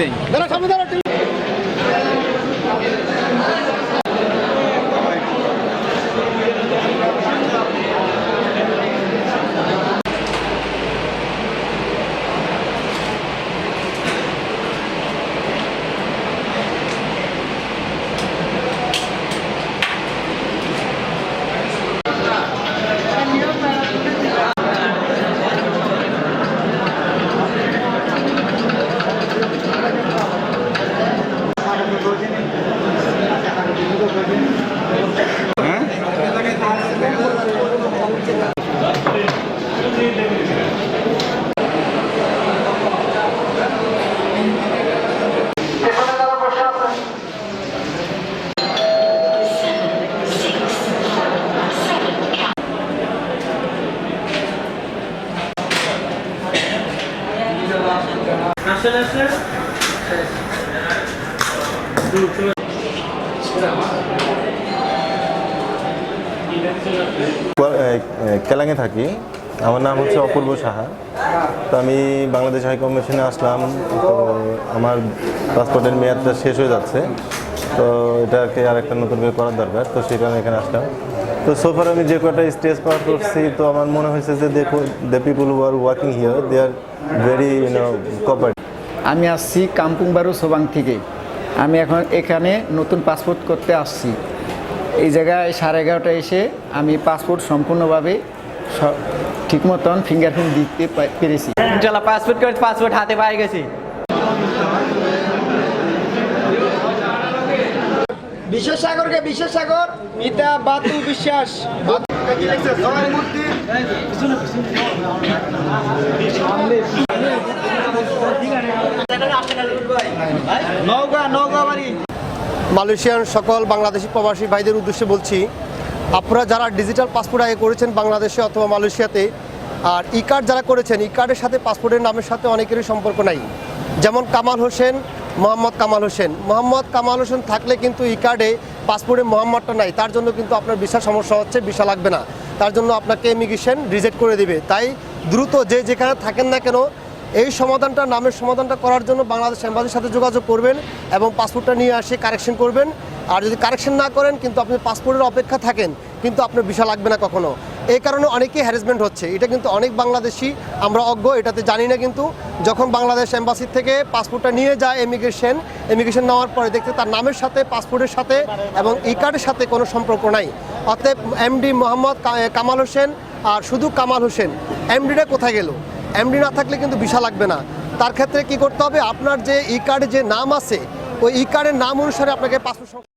নেই। কেলাঙে থাকি আমার নাম হচ্ছে অপূর্ব সাহা। তো আমি বাংলাদেশ হাই কমিশনে আসলাম। তো আমার পাসপোর্টের মেয়াদটা শেষ হয়ে যাচ্ছে। তো এটাকে আরেকটা নতুন করে করার দরকার। তো সেই কারণে এখানে আসলাম। তো সোফার আমি যে কটা স্টেজ পার করছি, তো আমার মনে হয়েছে যে দেখো the people who are working here they are very you know copper আমি আসছি কামপুংবারু সোবাং থেকে। আমি এখন এখানে নতুন পাসপোর্ট করতে আসছি। এই জায়গায় সাড়ে এগারোটা এসে আমি পাসপোর্ট সম্পূর্ণভাবে ঠিক মতন ফিঙ্গারপ্রিন্ট দিতে পেরেছি। চলো পাসপোর্ট করে পাসপোর্ট হাতে পাই গেছি। বিশ্বসাগরকে বিশ্বসাগর। মিতা বাতু বিশ্বাস। নৌকা মালয়েশিয়ান সকল বাংলাদেশি প্রবাসী ভাইদের উদ্দেশ্যে বলছি, আপনারা যারা ডিজিটাল পাসপোর্ট আগে করেছেন বাংলাদেশে অথবা মালয়েশিয়াতে, আর ই কার্ড যারা করেছেন ই কার্ডের সাথে পাসপোর্টের নামের সাথে অনেকেরই সম্পর্ক নাই। যেমন কামাল হোসেন, মোহাম্মদ কামাল হোসেন। মোহাম্মদ কামাল হোসেন থাকলে কিন্তু ই কার্ডে পাসপোর্টে মোহাম্মদটা নাই। তার জন্য কিন্তু আপনার বিশাল সমস্যা হচ্ছে, বিশা লাগবে না। তার জন্য আপনাকে ইমিগ্রেশন রিজেক্ট করে দিবে। তাই দ্রুত যে যেখানে থাকেন না কেন এই সমাধানটা, নামের সমাধানটা করার জন্য বাংলাদেশ এম্বাসির সাথে যোগাযোগ করবেন এবং পাসপোর্টটা নিয়ে আসে কারেকশন করবেন। আর যদি কারেকশন না করেন, কিন্তু আপনি পাসপোর্টের অপেক্ষা থাকেন, কিন্তু আপনার ভিসা লাগবে না কখনো। এই কারণে অনেকেই হ্যারাসমেন্ট হচ্ছে। এটা কিন্তু অনেক বাংলাদেশি, আমরা অজ্ঞ, এটাতে জানি না কিন্তু। যখন বাংলাদেশ এম্বাসির থেকে পাসপোর্টটা নিয়ে যায় ইমিগ্রেশন ইমিগ্রেশন নেওয়ার পরে দেখতে তার নামের সাথে, পাসপোর্টের সাথে এবং ই কার্ডের সাথে কোনো সম্পর্ক নাই। অতএব এমডি মোহাম্মদ কামাল হোসেন, আর শুধু কামাল হোসেন, এমডিটা কোথায় গেল? এমডি না থাকলে কিন্তু ভিসা লাগবে না। তার ক্ষেত্রে কি করতে হবে? আপনার যে ই কার্ডে যে নাম আছে, ওই ই কার্ডের নাম অনুসারে আপনাকে পাসপোর্ট